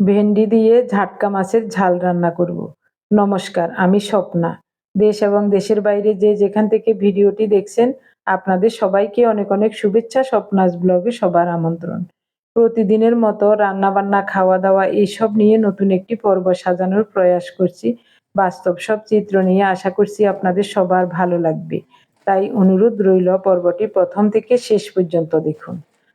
ভেন্ডি দিয়ে ঝাটকা মাছের ঝাল রান্না করব। নমস্কার, আমি স্বপ্না। দেশ এবং দেশের বাইরে যে যেখান থেকে ভিডিওটি দেখছেন, আপনাদের সবাইকে অনেক অনেক শুভেচ্ছা স্বপ্নাস ব্লগে সবার আমন্ত্রণ। প্রতিদিনের মতো রান্না বান্না খাওয়া দাওয়া এইসব নিয়ে নতুন একটি পর্ব সাজানোর প্রয়াস করছি। বাস্তব সব চিত্র নিয়ে আশা করছি আপনাদের সবার ভালো লাগবে। তাই অনুরোধ রইল পর্বটি প্রথম থেকে শেষ পর্যন্ত দেখুন।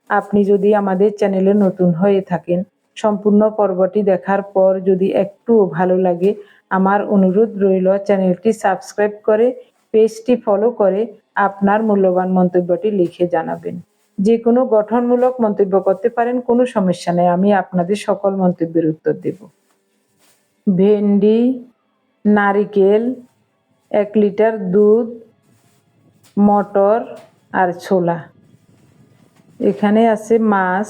আপনি যদি আমাদের চ্যানেলে নতুন হয়ে থাকেন সম্পূর্ণ পর্বটি দেখার পর যদি একটু ভালো লাগে, আমার অনুরোধ রইল চ্যানেলটি সাবস্ক্রাইব করে, পেজটি ফলো করে আপনার মূল্যবান মন্তব্যটি লিখে জানাবেন। যে কোনো গঠনমূলক মন্তব্য করতে পারেন, কোনো সমস্যা নেই, আমি আপনাদের সকল মন্তব্যের উত্তর দেব। ভেন্ডি, নারিকেল, এক লিটার দুধ, মটর আর ছোলা। এখানে আছে মাছ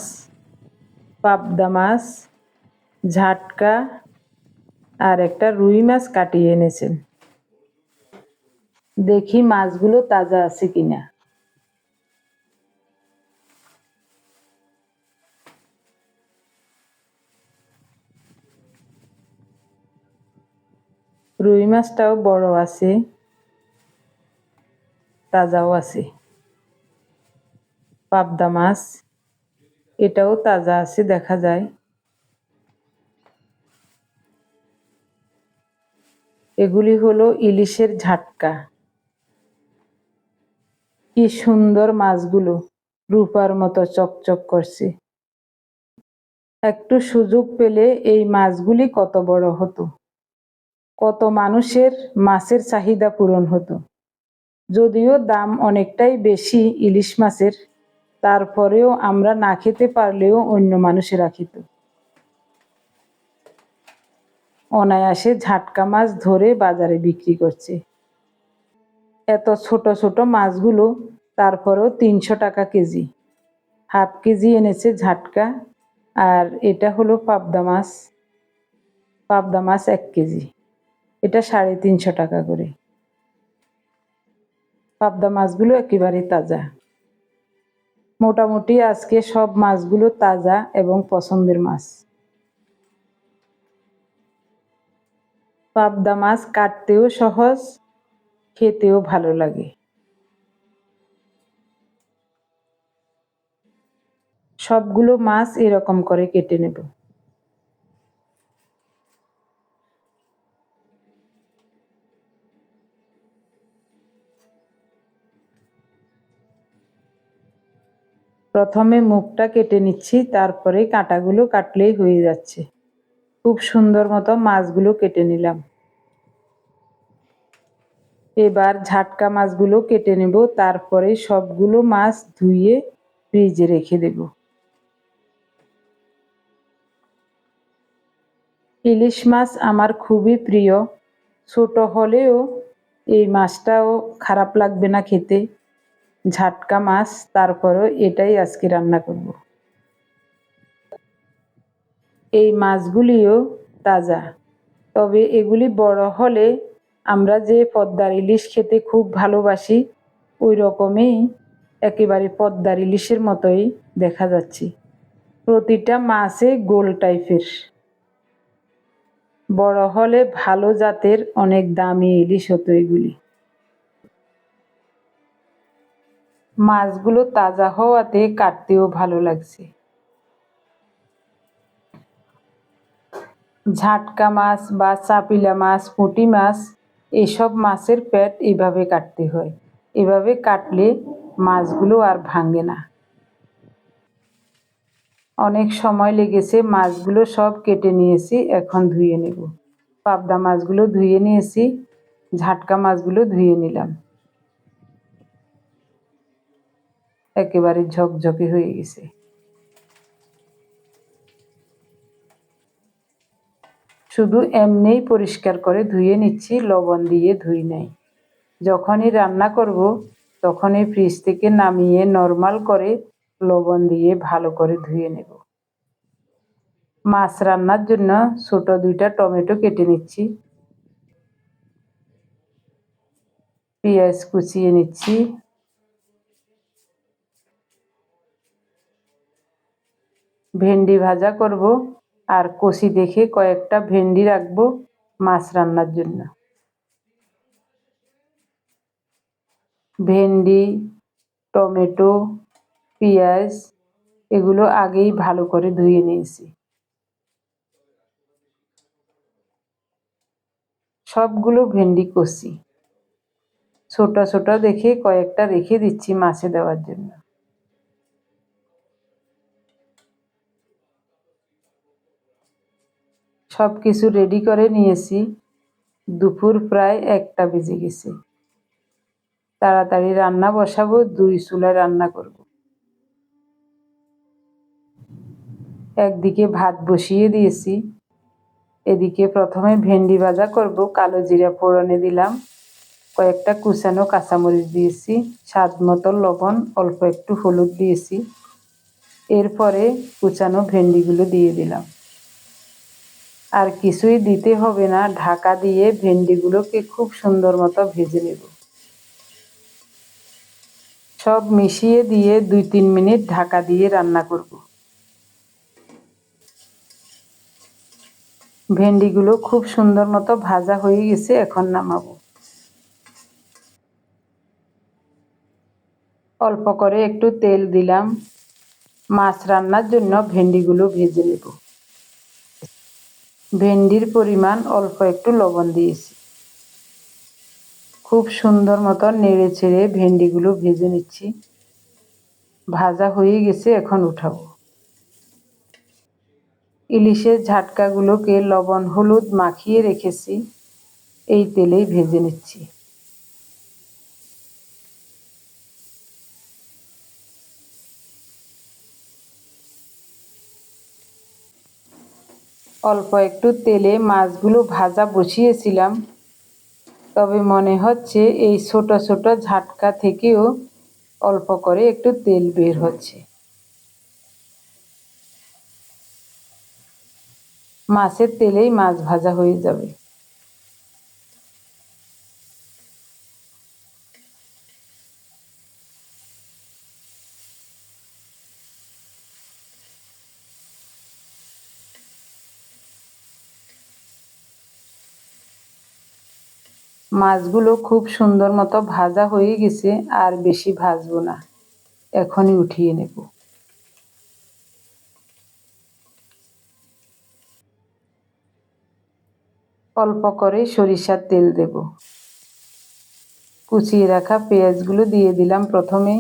পাবদা মাছ, ঝাটকা আর একটা রুই মাছ কাটিয়ে এনেছেন। দেখি মাছগুলো তাজা আছে কিনা। রুই মাছটাও বড় আছে, তাজাও আছে। পাবদা মাছ এটাও তাজা আছে, দেখা যায়। এগুলি হলো ইলিশের ঝাটকা। কি সুন্দর মাছগুলো, রূপার মতো চকচক করছে। একটু সুযোগ পেলে এই মাছগুলি কত বড় হতো। কত মানুষের মাছের চাহিদা পূরণ হতো। যদিও দাম অনেকটাই বেশি ইলিশ মাছের। তারপরেও আমরা না খেতে পারলেও অন্য মানুষেরা খেত অনায়াসে ঝাটকা মাছ ধরে বাজারে বিক্রি করছে। এত ছোট ছোট মাছগুলো, তারপরেও তিনশো টাকা কেজি। হাফ কেজি এনেছে ঝাটকা, আর এটা হলো পাবদা মাছ। পাবদা মাছ এক কেজি। এটা সাড়ে তিনশো টাকা করে। পাবদা মাছগুলো একেবারে তাজা। মোটামুটি আজকে সব মাছগুলো তাজা এবং পছন্দের মাছ। পাবদা মাছ কাটতেও সহজ, খেতেও ভালো লাগে। সবগুলো মাছ এরকম করে কেটে নেব। প্রথমে মুখটা কেটে নিচ্ছি, তারপরে কাঁটাগুলো কাটলেই হয়ে যাচ্ছে। খুব সুন্দর মতো মাছগুলো কেটে নিলাম। এবার ঝাটকা মাছগুলো কেটে নেব, তারপরে সবগুলো মাছ ধুয়ে ফ্রিজে রেখে দেব। ইলিশ মাছ আমার খুবই প্রিয়। ছোট হলেও এই মাছটাও খারাপ লাগবে না খেতে। ঝাটকা মাছ, তারপরও এটাই আজকে রান্না করব। এই মাছগুলিও তাজা। তবে এগুলি বড় হলে আমরা যে পদ্মার ইলিশ খেতে খুব ভালোবাসি, ওই রকমই একেবারে পদ্মার ইলিশের মতোই দেখা যাচ্ছে। প্রতিটা মাছে গোল টাইপের। বড় হলে ভালো জাতের অনেক দামি ইলিশ হতো এগুলি। মাছগুলো তাজা হওয়াতে কাটতেও ভালো লাগছে। ঝাটকা মাছ বা চাপিলা মাছ, পুঁটি মাছ, এসব মাছের পেট এভাবে কাটতে হয়। এভাবে কাটলে মাছগুলো আর ভাঙে না। অনেক সময় লেগেছে মাছগুলো সব কেটে নিয়েছি, এখন ধুয়ে নেব। পাবদা মাছগুলো ধুয়ে নিয়েছি, ঝাটকা মাছগুলো ধুয়ে নিলাম। একেবারে ঝকঝকে হয়ে গেছে। শুধু এমনিই পরিষ্কার করে ধুয়ে নিচ্ছি, লবণ দিয়ে ধুই নাই। যখনই রান্না করব, তখনই ফ্রিজ থেকে নামিয়ে নর্মাল করে লবণ দিয়ে ভালো করে ধুয়ে নেব। মাছ রান্নার জন্য ছোট দুইটা টমেটো কেটে নিচ্ছি। পেঁয়াজ কুচিয়ে নিচ্ছি। ভেন্ডি ভাজা করব আর কষি দেখে কয়েকটা ভেন্ডি রাখব মাছ রান্নার জন্য। ভেন্ডি, টমেটো, পেঁয়াজ এগুলো আগেই ভালো করে ধুয়ে নিয়েছি। সবগুলো ভেন্ডি কষি। ছোটা ছোট দেখে কয়েকটা রেখে দিচ্ছি মাছে দেওয়ার জন্য। সব কিছু রেডি করে নিয়েছি। দুপুর প্রায় একটা বেজে গেছে। তাড়াতাড়ি রান্না বসাবো, দুই চুলায় রান্না করব। একদিকে ভাত বসিয়ে দিয়েছি। এদিকে প্রথমে ভেন্ডি ভাজা করব, কালো জিরা ফোড়নে দিলাম। কয়েকটা কুচানো কাঁচামরিচ দিয়েছি, স্বাদ মতো লবণ, অল্প একটু হলুদ দিয়েছি। এরপরে কুচানো ভেন্ডিগুলো দিয়ে দিলাম। আর কিছুই দিতে হবে না, ঢাকা দিয়ে ভেন্ডিগুলোকে খুব সুন্দর মতো ভেজে নেব। সব মিশিয়ে দিয়ে দুই তিন মিনিট ঢাকা দিয়ে রান্না করব। ভেন্ডিগুলো খুব সুন্দর মতো ভাজা হয়ে গেছে, এখন নামাবো। অল্প করে একটু তেল দিলাম। মাছ রান্নার জন্য ভেন্ডিগুলো ভেজে নেব। ভেন্ডির পরিমাণ অল্প একটু লবণ দিয়েছি। খুব সুন্দর মতো নেড়ে ছেড়ে ভেন্ডিগুলো ভেজে নিচ্ছি। ভাজা হয়ে গেছে, এখন উঠাবো। ইলিশের ঝাটকাগুলোকে লবণ হলুদ মাখিয়ে রেখেছি, এই তেলেই ভেজে নিচ্ছি। অল্প একটু তেলে মাছগুলো ভাজা বসিয়েছিলাম। তবে মনে হচ্ছে এই ছোট ছোট ঝাটকা থেকেও অল্প করে একটু তেল বের হচ্ছে। মাছের তেলেই মাছ ভাজা হয়ে যাবে। মাছগুলো খুব সুন্দর মতো ভাজা হয়ে গেছে, আর বেশি ভাজবো না। এখনই উঠিয়ে নেব। অল্প করে সরিষার তেল দেব। কুচিয়ে রাখা পেঁয়াজগুলো দিয়ে দিলাম প্রথমে।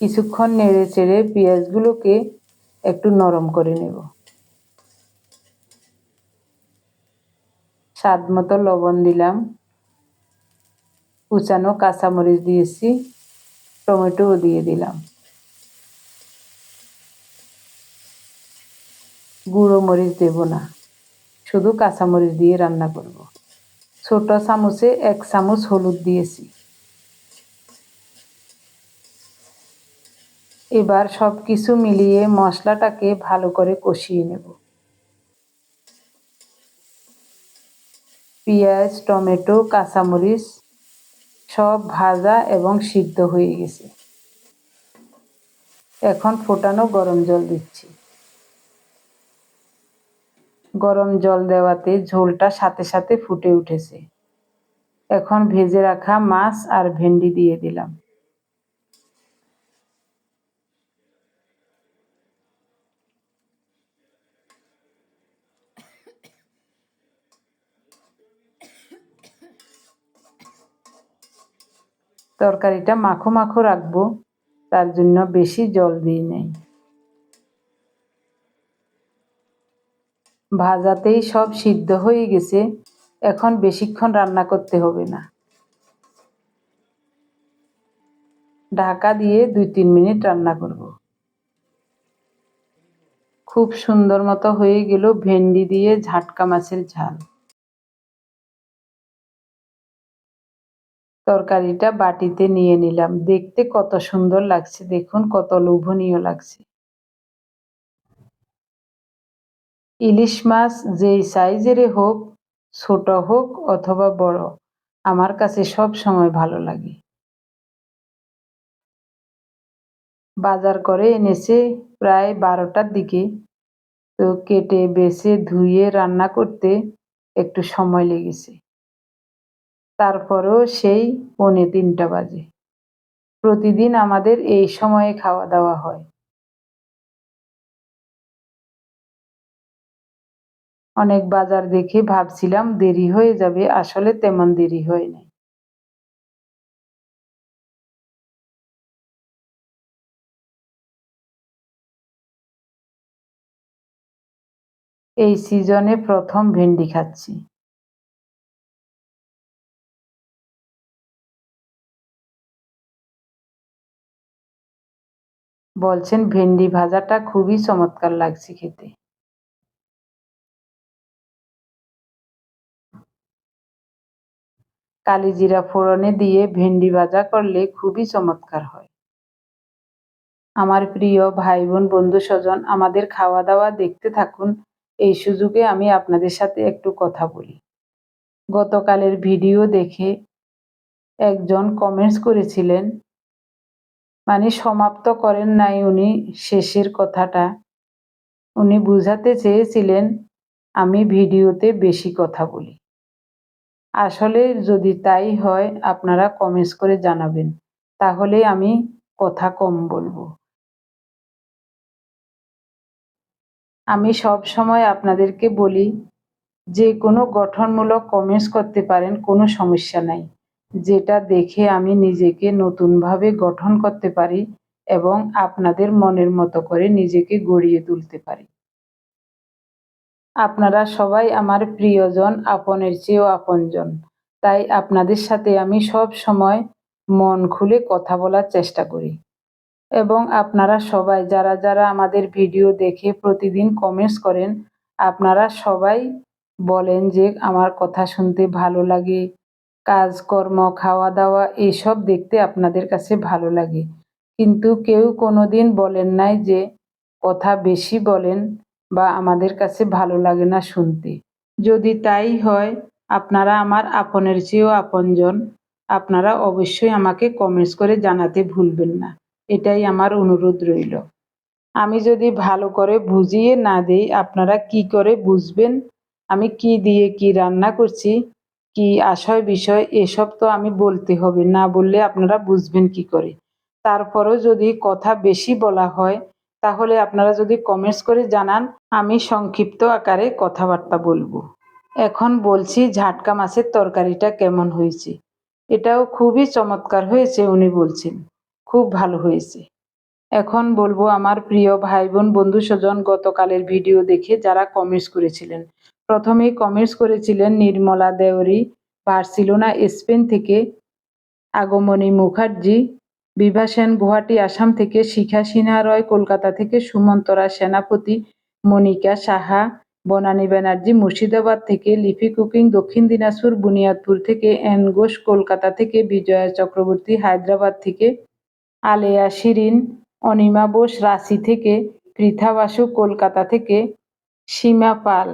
কিছুক্ষণ নেড়ে চেড়ে পেঁয়াজগুলোকে একটু নরম করে নেব। স্বাদ মতো লবণ দিলাম। কুচানো কাঁচামরিচ দিয়েছি, টমেটোও দিয়ে দিলাম। গুঁড়ো মরিচ দেব না, শুধু কাঁচামরিচ দিয়ে রান্না করব। ছোট চামচে এক চামচ হলুদ দিয়েছি। এবার সব কিছু মিলিয়ে মশলাটাকে ভালো করে কষিয়ে নেব। পেঁয়াজ, টমেটো, কাঁচামরিচ সব ভাজা এবং সিদ্ধ হয়ে গেছে। এখন ফোটানো গরম জল দিচ্ছি। গরম জল দেওয়াতে ঝোলটা সাথে সাথে ফুটে উঠেছে। এখন ভেজে রাখা মাছ আর ভেন্ডি দিয়ে দিলাম। তরকারিটা মাখো মাখো রাখব, তার জন্য বেশি জল দিই নেই। ভাজাতেই সব সিদ্ধ হয়ে গেছে, এখন বেশিক্ষণ রান্না করতে হবে না। ঢাকা দিয়ে দুই তিন মিনিট রান্না করব। খুব সুন্দর মতো হয়ে গেল ভেন্ডি দিয়ে ঝাটকা মাছের ঝাল। তরকারিটা বাটিতে নিয়ে নিলাম। দেখতে কত সুন্দর লাগছে, দেখুন কত লোভনীয় লাগছে। ইলিশ মাছ যেই সাইজের হোক, ছোট হোক অথবা বড়, আমার কাছে সব সময় ভালো লাগে। বাজার করে এনেছে প্রায় বারোটার দিকে। তো কেটে, বেছে, ধুয়ে, রান্না করতে একটু সময় লেগেছে। তারপরেও সেই পৌনে তিনটা বাজে। প্রতিদিন আমাদের এই সময়ে খাওয়া দাওয়া হয়। অনেক বাজার দেখে ভাবছিলাম, দেরি হয়ে যাবে। আসলে তেমন দেরি হয় নাই। এই সিজনে প্রথম ভেন্ডি খাচ্ছি। বলছেন, ভেন্ডি ভাজাটা খুবই চমৎকার লাগছে খেতে। কালিজিরা ফোড়নে দিয়ে ভেন্ডি ভাজা করলে খুবই চমৎকার হয়। আমার প্রিয় ভাই বোন বন্ধু স্বজন আমাদের খাওয়া দাওয়া দেখতে থাকুন। এই সুযোগে আমি আপনাদের সাথে একটু কথা বলি। গতকালের ভিডিও দেখে একজন কমেন্টস করেছিলেন মানে সমাপ্ত করেন নাই উনি শেষের কথাটা। উনি বুঝাতে চেয়েছিলেন, আমি ভিডিওতে বেশি কথা বলি। আসলে যদি তাই হয়, আপনারা কমেন্টস করে জানাবেন। তাহলে আমি কথা কম বলব। আমি সব সময় আপনাদেরকে বলি, যে কোনো গঠনমূলক কমেন্টস করতে পারেন, কোনো সমস্যা নাই। যেটা দেখে আমি নিজেকে নতুনভাবে গঠন করতে পারি এবং আপনাদের মনের মতো করে নিজেকে গড়িয়ে তুলতে পারি। আপনারা সবাই আমার প্রিয়জন, আপনের চেয়েও আপনজন। তাই আপনাদের সাথে আমি সব সময় মন খুলে কথা বলার চেষ্টা করি। এবং আপনারা সবাই, যারা যারা আমাদের ভিডিও দেখে প্রতিদিন কমেন্টস করেন, আপনারা সবাই বলেন যে আমার কথা শুনতে ভালো লাগে কাজকর্ম খাওয়া দাওয়া এইসব দেখতে আপনাদের কাছে ভালো লাগে। কিন্তু কেউ কোনো দিন বলেন নাই যে, কথা বেশি বলেন বা আমাদের কাছে ভালো লাগে না শুনতে। যদি তাই হয়, আপনারা আমার আপনের চেয়েও আপনজন। আপনারা অবশ্যই আমাকে কমেন্টস করে জানাতে ভুলবেন না। এটাই আমার অনুরোধ রইল। আমি যদি ভালো করে বুঝিয়ে না দিই, আপনারা কি করে বুঝবেন? আমি কি দিয়ে কি রান্না করছি? কি আশয়, বিষয়, এসব তো আমি বলতে হবে। না বললে আপনারা বুঝবেন কি করে? তারপরেও যদি কথা বেশি বলা হয়, তাহলে আপনারা যদি কমেন্টস করে জানান, আমি সংক্ষিপ্ত আকারে কথাবার্তা বলব। এখন বলছি ঝাটকা মাছের তরকারিটা কেমন হয়েছে? এটাও খুবই চমৎকার হয়েছে, উনি বলছেন। খুব ভালো হয়েছে। এখন বলব আমার প্রিয় ভাই বোন বন্ধু স্বজন গতকালের ভিডিও দেখে যারা কমেন্টস করেছিলেন প্রথমেই কমেন্টস করেছিলেন নির্মলা দেওরি বার্সিলোনা, স্পেন থেকে আগমনী মুখার্জি, বিভা সেন গুয়াহাটি, আসাম থেকে শিখা সিনহা রয়, কলকাতা থেকে সুমন্তরা সেনাপতি, মনিকা সাহা, বনানী ব্যানার্জি, মুর্শিদাবাদ থেকে লিপি কুকিং, দক্ষিণ দিনাজপুর, বুনিয়াদপুর থেকে এন ঘোষ, কলকাতা থেকে বিজয়া চক্রবর্তী, হায়দ্রাবাদ থেকে আলেয়া শিরিন, অনিমা বোস রাশি থেকে পৃথা বাসু, কলকাতা থেকে সীমা পাল।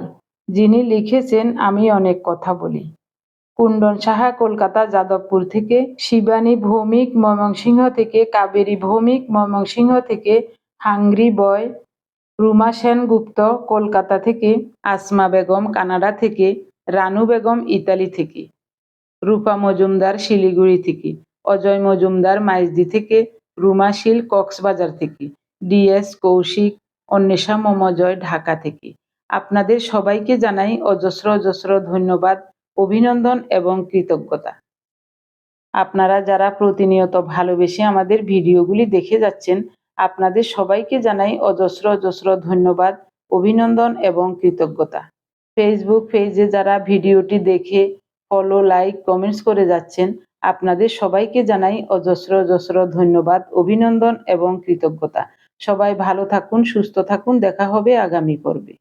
যিনি লিখেছেন, আমি অনেক কথা বলি। কুণ্ডন সাহা কলকাতা, যাদবপুর থেকে, শিবানী ভৌমিক, ময়মনসিংহ থেকে, কাবেরী ভৌমিক, ময়মনসিংহ থেকে, হাংরি বয়, রুমা সেনগুপ্ত কলকাতা থেকে, আসমা বেগম কানাডা থেকে, রানু বেগম ইতালি থেকে, রূপা মজুমদার শিলিগুড়ি থেকে, অজয় মজুমদার মাইজদি থেকে রুমাশীল কক্সবাজার থেকে ডিএস কৌশিক, অন্বেষা মমজয় ঢাকা থেকে। আপনাদের সবাইকে জানাই অজস্র অজস্র ধন্যবাদ, অভিনন্দন এবং কৃতজ্ঞতা। আপনারা যারা প্রতিনিয়ত ভালোবেসে আমাদের ভিডিওগুলি দেখে যাচ্ছেন, আপনাদের সবাইকে জানাই অজস্র অজস্র ধন্যবাদ, অভিনন্দন এবং কৃতজ্ঞতা। ফেসবুক পেজে যারা ভিডিওটি দেখে ফলো লাইক কমেন্টস করে যাচ্ছেন, আপনাদের সবাইকে জানাই অজস্র অজস্র ধন্যবাদ, অভিনন্দন এবং কৃতজ্ঞতা। সবাই ভালো থাকুন, সুস্থ থাকুন, দেখা হবে আগামী পর্বে।